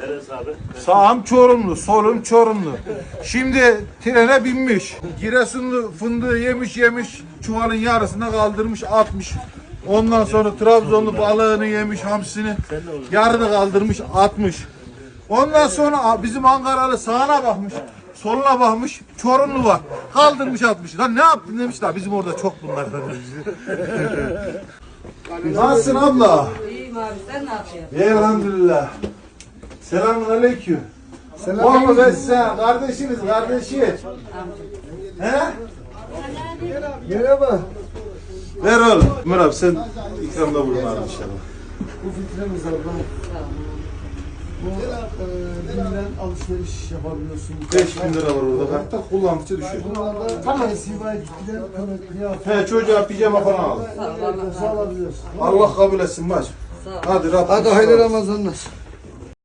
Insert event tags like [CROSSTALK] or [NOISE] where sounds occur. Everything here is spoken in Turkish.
Neresi abi? Sağım Çorumlu, solum Çorumlu. Şimdi trene binmiş. Giresunlu fındığı yemiş yemiş. Çuvalın yarısına kaldırmış atmış. Ondan sonra Trabzonlu balığını yemiş hamsini. Yarını kaldırmış atmış. Ondan sonra bizim Ankaralı sağına bakmış. Soluna bakmış. Çorumlu var. Kaldırmış atmış. Lan ne yaptın demiş la bizim orada çok bunlar. [LAUGHS] Nasılsın abla? İyiyim abi sen ne yapıyorsun? Elhamdülillah. Selamun aleyküm. Selam. ben sen kardeşiniz kardeşi. He? Merhaba. Ver oğlum. Ömer abi sen ikramda bulun abi inşallah. Bu fitremiz abla. Bu e, binden alışveriş yapabiliyorsun. 5000 lira var orada. Hatta kullandıkça düşüyor. Bunlarda tanesi var gittiler kıyafet. He çocuğa pijama falan al. Sağ. Allah kabul etsin ol. Hadi Rabbim. Hadi hayırlı Ramazanlar.